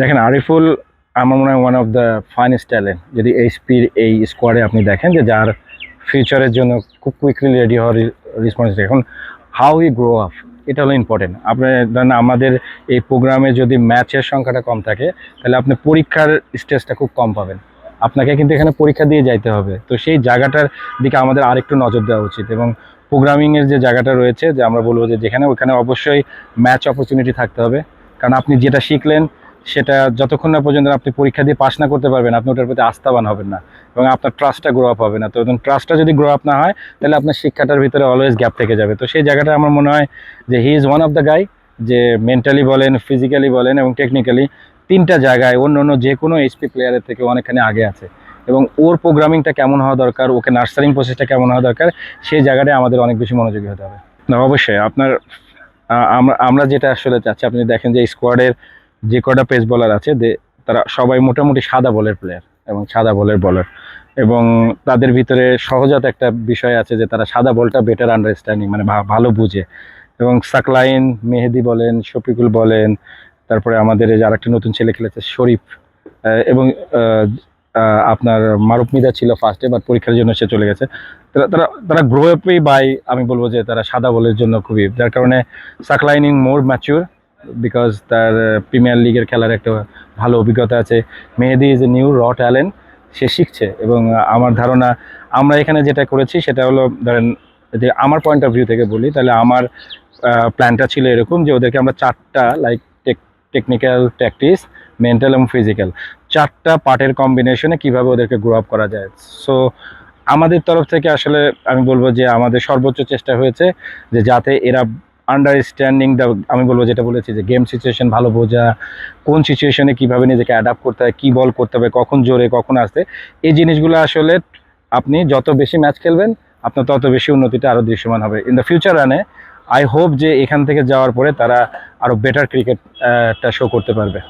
দেখেন আরিফুল আমার মনে হয় one of the finest talent যদি এইচপির এই স্কোয়াডে আপনি দেখেন যে যার ফিউচারের জন্য খুব কুইকলি রেডি হওয়ার রেসপন্স এখন হাউ ই গ্রো আপ এটা হলো ইম্পর্টেন্ট আপনি ধরেন আমাদের এই প্রোগ্রামে যদি ম্যাচের সংখ্যাটা কম থাকে, তাহলে আপনি পরীক্ষার স্টেজটা খুব কম পাবেন। আপনাকে কিন্তু এখানে পরীক্ষা দিয়ে যাইতে হবে। তো সেই জায়গাটার দিকে আমাদের আরেকটু নজর দেওয়া উচিত এবং প্রোগ্রামিংয়ের যে জায়গাটা রয়েছে, যে আমরা বলব যে যেখানে ওখানে অবশ্যই ম্যাচ অপরচুনিটি থাকতে হবে। কারণ আপনি যেটা শিখলেন সেটা যতক্ষণ না পর্যন্ত আপনি পরীক্ষা দিয়ে পাস না করতে পারবেন, আপনি ওটার প্রতি আস্থাবান হবেন না এবং আপনার ট্রাস্টটা গ্রো আপ হবে না। তো ট্রাস্টটা যদি গ্রো আপ না হয়, তাহলে আপনার শিক্ষাটার ভিতরে অলওয়েজ গ্যাপ থেকে যাবে। তো সেই জায়গাটা আমার মনে হয় যে he is one of the guy যে মেন্টালি বলেন ফিজিক্যালি বলেন এবং টেকনিক্যালি তিনটা জায়গায় অন্য অন্য যে কোনো এইচপি প্লেয়ারের থেকে অনেকখানি আগে আছে। এবং ওর প্রোগ্রামিংটা কেমন হওয়া দরকার, ওকে নার্সারিং প্রসেসটা কেমন হওয়া দরকার, সেই জায়গাটায় আমাদের অনেক বেশি মনোযোগী হতে হবে। না, অবশ্যই আপনার আমরা আমরা যেটা আসলে চাচ্ছি, আপনি দেখেন যে স্কোয়াডের যে কটা পেস বলার আছে তারা সবাই মোটামুটি সাদা বলের প্লেয়ার এবং সাদা বলের বলার এবং তাদের ভিতরে সহজাত একটা বিষয় আছে যে তারা সাদা বলটা বেটার আন্ডারস্ট্যান্ডিং মানে ভালো বুঝে। এবং সাকলাইন, মেহেদি বলেন, শফিকুল বলেন, তারপরে আমাদের যে আরেকটা নতুন ছেলে খেলেছে, শরীফ এবং আপনার মারুফ মিদা ছিল ফার্স্টে বাট পরীক্ষার জন্য সে চলে গেছে। তারা তারা তারা গ্রো বাই আমি বলব যে তারা সাদা বলের জন্য খুবই, যার কারণে সাকলাইনিং মোর ম্যাচিউর বিকজ তার প্রিমিয়ার লিগের খেলার একটা ভালো অভিজ্ঞতা আছে। Mehedi is a new raw talent সে শিখছে এবং আমার ধারণা, আমরা এখানে যেটা করেছি সেটা হলো, ধরেন যে আমার পয়েন্ট অফ ভিউ থেকে বলি, তাহলে আমার প্ল্যানটা ছিল এরকম যে ওদেরকে আমরা চারটা লাইক টেকনিক্যাল প্র্যাকটিস মেন্টাল এবং ফিজিক্যাল চারটা পার্টের কম্বিনেশনে কীভাবে ওদেরকে গ্রো আপ করা যায়। সো আমাদের তরফ থেকে আসলে আমি বলব যে আমাদের সর্বোচ্চ চেষ্টা হয়েছে যে যাতে এরা আন্ডারস্ট্যান্ডিং দ্য আমি বলব যেটা বলেছি যে গেম সিচুয়েশন ভালো বোঝা, কোন সিচুয়েশনে কীভাবে নিজেকে অ্যাডাপ্ট করতে হয়, কী বল করতে হবে, কখন জোরে, কখন আসতে, এই জিনিসগুলো আসলে আপনি যত বেশি ম্যাচ খেলবেন, আপনার তত বেশি উন্নতিটা আরও দৃশ্যমান হবে। ইন দ্য ফিউচার রানে আই হোপ যে এখান থেকে যাওয়ার পরে তারা আরও বেটার ক্রিকেটটা শো করতে পারবে।